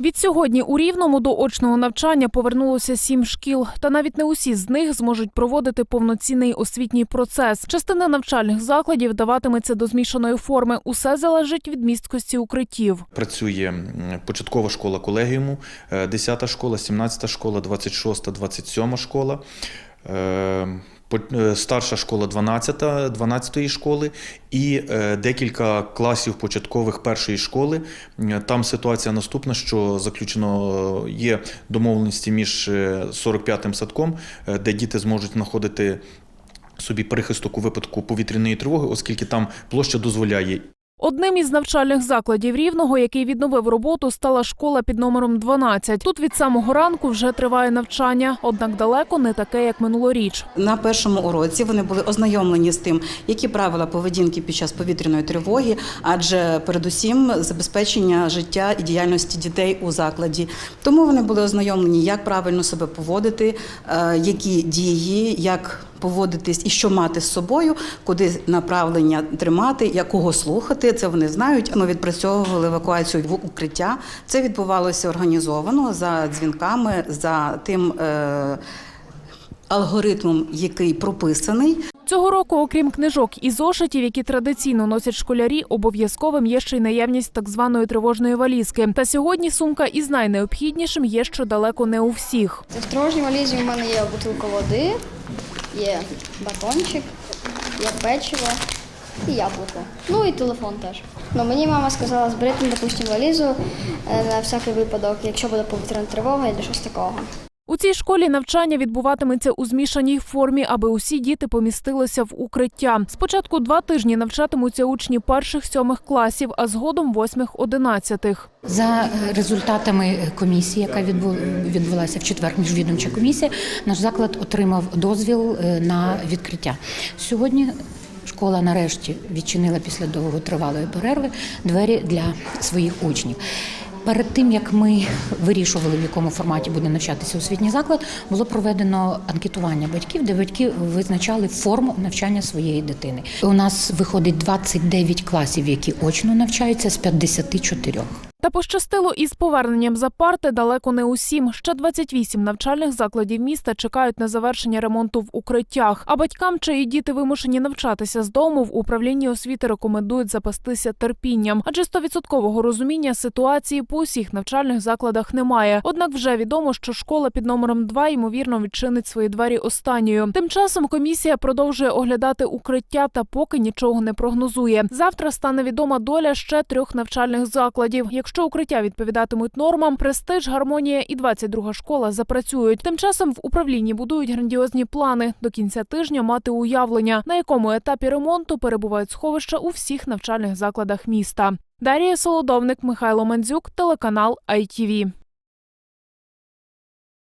Відсьогодні у Рівному до очного навчання повернулося сім шкіл, та навіть не усі з них зможуть проводити повноцінний освітній процес. Частина навчальних закладів даватиметься до змішаної форми. Усе залежить від місткості укриттів. Працює початкова школа колегіуму, е, 10 школа, 17 школа, 26, 27 школа. Е, Старша школа 12, 12 школи і е, декілька класів початкових першої школи. Е, Там ситуація наступна, що заключено є домовленості між е, 45-м садком, де діти зможуть знаходити собі прихисток у випадку повітряної тривоги, оскільки там площа дозволяє Одним із навчальних закладів Рівного, який відновив роботу, стала школа під номером 12. Тут від самого ранку вже триває навчання, однак далеко не таке, як минулоріч. На першому уроці вони були ознайомлені з тим, які правила поведінки під час повітряної тривоги, адже передусім забезпечення життя і діяльності дітей у закладі. Тому вони були ознайомлені, як правильно себе поводити, е, які дії, як поводитись і що мати з собою, куди направлення тримати, якого слухати. Це вони знають. Ми відпрацьовували евакуацію в укриття. Це відбувалося організовано за дзвінками, за тим. Е, алгоритмом, який прописаний. Цього року, окрім книжок і зошитів, які традиційно носять школярі, обов'язковим є ще й наявність так званої тривожної валізки. Та сьогодні сумка із найнеобхіднішим є ще далеко не у всіх. В тривожній валізі у мене є бутилка води, є батончик, є печиво і яблуко. Ну і телефон теж. Ну, мені мама сказала зберегти, допустимо, валізу е, на всякий випадок, якщо буде повітряна тривога або щось такого. У цій школі навчання відбуватиметься у змішаній формі, аби усі діти помістилися в укриття. Спочатку два тижні навчатимуться учні перших сьомих класів, а згодом восьмих одинадцятих. За результатами комісії, яка відбулася в четвер, міжвідомча комісія, наш заклад отримав дозвіл е, на відкриття. Сьогодні школа нарешті відчинила після довготривалої перерви двері для своїх учнів. Перед тим як ми вирішували, в якому форматі буде навчатися освітній заклад, було проведено анкетування батьків, де батьки визначали форму навчання своєї дитини. У нас виходить 29 класів, які очно навчаються з 54. Та пощастило із поверненням за парти далеко не усім. Ще 28 навчальних закладів міста чекають на завершення ремонту в укриттях. А батькам, чиї діти вимушені навчатися з дому, в управлінні освіти рекомендують запастися терпінням, адже 100% розуміння ситуації по усіх навчальних закладах немає. Однак вже відомо, що школа під номером 2 ймовірно відчинить свої двері останньою. Тим часом комісія продовжує оглядати укриття та поки нічого не прогнозує. Завтра стане відома доля ще трьох навчальних закладів. Якщо укриття відповідатимуть нормам, престиж, гармонія і 22 школа запрацюють. Тим часом в управлінні будують грандіозні плани до кінця тижня мати уявлення, на якому етапі ремонту перебувають сховища у всіх навчальних закладах міста. Дарія Солодовник, Михайло Мандзюк, телеканал ITV.